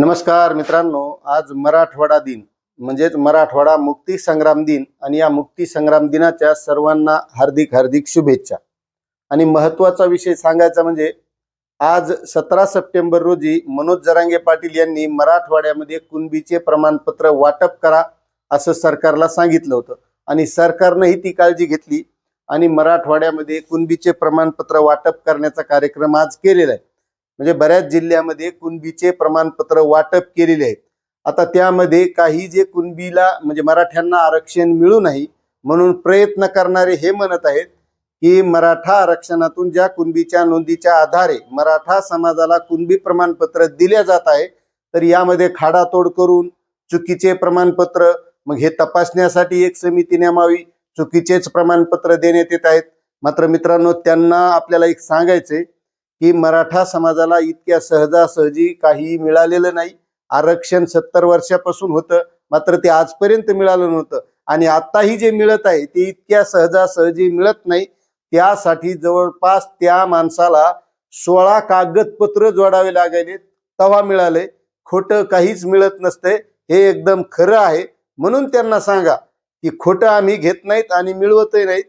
नमस्कार मित्रांनो आज मराठवाडा दिन म्हणजेच मराठवाडा मुक्ती संग्राम दिन आणि या मुक्ती संग्राम दिनाच्या सर्वांना हार्दिक हार्दिक शुभेच्छा. आणि महत्त्वाचा विषय सांगायचा म्हणजे आज सतरा सप्टेंबर रोजी मनोज जरांगे पाटील यांनी मराठवाड्यामध्ये कुणबीचे प्रमाणपत्र वाटप करा असं सरकारला सांगितलं होतं. आणि सरकारनंही ती काळजी घेतली आणि मराठवाड्यामध्ये कुणबीचे प्रमाणपत्र वाटप करण्याचा कार्यक्रम आज केलेला आहे. म्हणजे बऱ्याच जिल्ह्यामध्ये कुणबीचे प्रमाणपत्र वाटप केलेले आहेत. आता त्यामध्ये काही जे कुणबीला म्हणजे मराठ्यांना आरक्षण मिळू नाही म्हणून प्रयत्न करणारे हे म्हणत आहेत की मराठा आरक्षणातून ज्या कुणबीच्या नोंदीच्या आधारे मराठा समाजाला कुणबी प्रमाणपत्र दिल्या जात आहे तर यामध्ये खाडातोड करून चुकीचे प्रमाणपत्र मग हे तपासण्यासाठी एक समिती नेमावी चुकीचेच प्रमाणपत्र देण्यात येत आहेत. मात्र मित्रांनो त्यांना आपल्याला एक सांगायचंय की मराठा समाजाला इतक्या सहजासहजी काही मिळालेलं नाही. आरक्षण सत्तर वर्षापासून होतं मात्र ते आजपर्यंत मिळालं नव्हतं. आणि आताही जे मिळत आहे ते इतक्या सहजासहजी मिळत नाही. त्यासाठी जवळपास त्या माणसाला सोळा कागदपत्र जोडावे लागले तवा मिळाले. खोटं काहीच मिळत नसतंय हे एकदम खरं आहे. म्हणून त्यांना सांगा की खोटं आम्ही घेत नाहीत आणि मिळवतही नाहीत.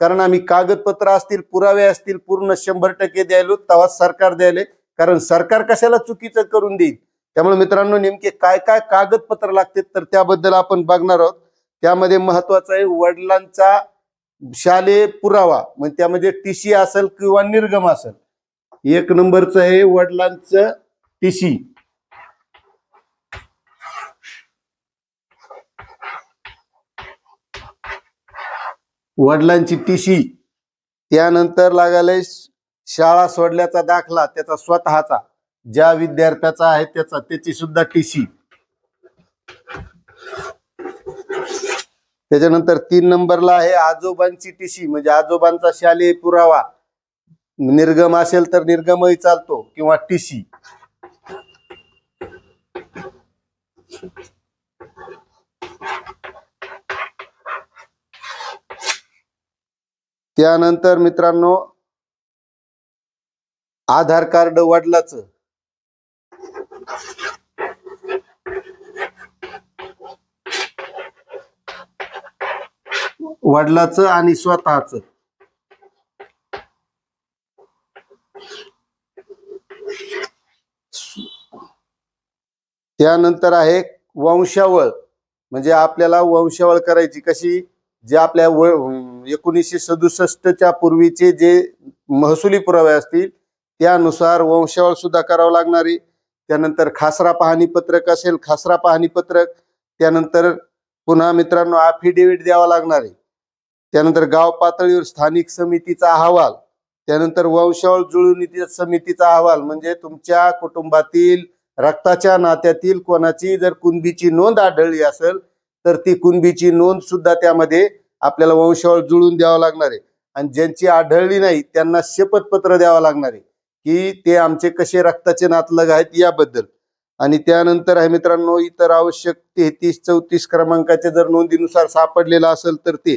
कारण आम्ही कागदपत्र असतील पुरावे असतील पूर्ण शंभर टक्के द्यायलो तेव्हाच सरकार द्यायले. कारण सरकार कशाला चुकीचं करून देईल? त्यामुळे मित्रांनो नेमके काय काय कागदपत्र लागतात तर त्याबद्दल आपण बघणार आहोत. त्यामध्ये महत्वाचं आहे वडिलांचा शालेय पुरावा. म्हणजे त्यामध्ये टीसी असेल किंवा निर्गम असेल. एक नंबरचं आहे वडिलांचं टीसी. वडिलांची टीसी त्यानंतर लागायला शाळा सोडल्याचा दाखला त्याचा स्वतःचा. ज्या विद्यार्थ्याचा आहे त्याचा त्याची सुद्धा टीसी त्याच्यानंतर तीन नंबरला आहे आजोबांची टीसी म्हणजे आजोबांचा शालेय पुरावा. निर्गम असेल तर निर्गमही चालतो किंवा टीसी त्यानंतर मित्रांनो आधार कार्ड वडिलाचं. वडिलाचं आणि स्वतःच. त्यानंतर आहे वंशावळ. म्हणजे आपल्याला वंशावळ करायची कशी? जे आपल्या व- एकोणीसशे सदुसष्टच्या पूर्वीचे जे महसुली पुरावे असतील त्यानुसार वंशावळ सुद्धा करावं लागणारी. त्यानंतर खासरा पाहणी पत्रक असेल खासरा पाहणी पत्रक. त्यानंतर पुन्हा मित्रांनो अफिडेव्हिट द्यावा लागणार आहे. त्यानंतर गाव पातळीवर स्थानिक समितीचा अहवाल. त्यानंतर वंशावळ जुळवणी समितीचा अहवाल. म्हणजे तुमच्या कुटुंबातील रक्ताच्या नात्यातील कोणाची जर कुणबीची नोंद आढळली असेल तर ती कुणबीची नोंद सुद्धा त्यामध्ये आपल्याला वंशावळ जुळून द्यावं लागणार आहे. आणि ज्यांची आढळली नाही त्यांना शपथपत्र द्यावं लागणार आहे की ते आमचे कसे रक्ताचे नातलग आहेत याबद्दल. आणि त्यानंतर आहे मित्रांनो इतर आवश्यक तेहतीस चौतीस क्रमांकाच्या जर नोंदीनुसार सापडलेलं असेल तर ते.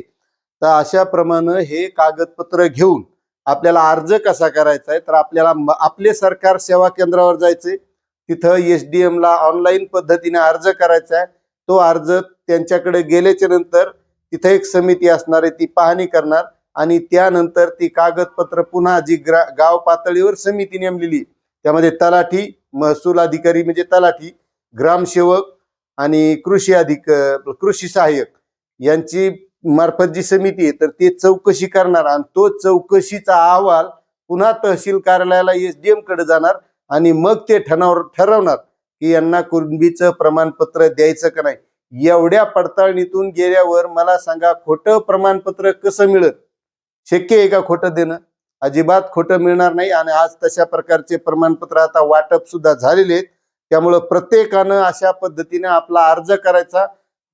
तर अशाप्रमाणं हे कागदपत्र घेऊन आपल्याला अर्ज कसा करायचा आहे तर आपल्याला आपले सरकार सेवा केंद्रावर जायचे तिथं एस डी एम ला ऑनलाईन पद्धतीने अर्ज करायचा आहे. तो अर्ज त्यांच्याकडे गेल्याच्यानंतर तिथं एक समिती असणार आहे ती पाहणी करणार आणि त्यानंतर ती कागदपत्र पुन्हा जी ग्रा गाव पातळीवर समिती नेमलेली त्यामध्ये तलाठी महसूल अधिकारी म्हणजे तलाठी ग्रामसेवक आणि कृषी अधिक कृषी सहाय्यक यांची मार्फत जी समिती आहे तर ते चौकशी करणार आणि तो चौकशीचा अहवाल पुन्हा तहसील कार्यालयाला एस डी एमकडे जाणार आणि मग ते ठरवणार. की यांना कुणबीचं प्रमाणपत्र द्यायचं का नाही? एवढ्या पडताळणीतून गेल्यावर मला सांगा खोटं प्रमाणपत्र कसं मिळत शक्य आहे का खोटं देणं? अजिबात खोटं मिळणार नाही आणि आज तशा प्रकारचे प्रमाणपत्र आता वाटप सुद्धा झालेले आहेत. त्यामुळं प्रत्येकानं अशा पद्धतीने आपला अर्ज करायचा.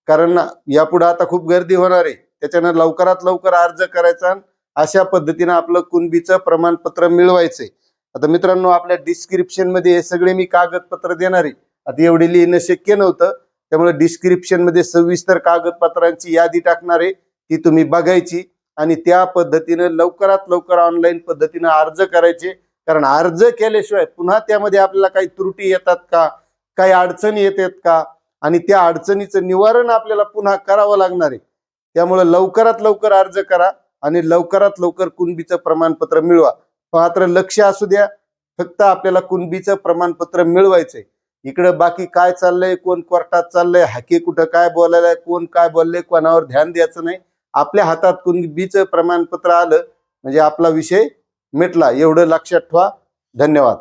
कारण यापुढे आता खूप गर्दी होणार आहे. त्याच्यानं लवकरात लवकर अर्ज करायचा आणि अशा पद्धतीनं आपलं कुणबीचं प्रमाणपत्र मिळवायचंय. आता मित्रांनो आपल्या डिस्क्रिप्शनमध्ये हे सगळे मी कागदपत्र देणार आहे. आता एवढे लिहिणं शक्य नव्हतं. त्यामुळे डिस्क्रिप्शनमध्ये सविस्तर कागदपत्रांची यादी टाकणार आहे. ती तुम्ही बघायची आणि त्या पद्धतीनं लवकरात लवकर ऑनलाईन पद्धतीनं अर्ज करायचे. कारण अर्ज केल्याशिवाय पुन्हा त्यामध्ये आपल्याला काही त्रुटी येतात का? काही अडचणी येतात का? आणि त्या अडचणीचं निवारण आपल्याला पुन्हा करावं लागणार आहे. त्यामुळे लवकरात लवकर अर्ज करा आणि लवकरात लवकर कुणबीचं प्रमाणपत्र मिळवा. मात्र लक्ष असू द्या फक्त आपल्याला कुणबीचं प्रमाणपत्र मिळवायचंय. इकडं बाकी काय चाललंय कोण कोर्टात चाललंय हाकी कुठं काय बोलायलाय कोण काय बोललंय कोणावर ध्यान द्यायचं नाही. आपल्या हातात कुणबीचं प्रमाणपत्र आलं म्हणजे आपला विषय मिटला. एवढं लक्षात ठेवा. धन्यवाद.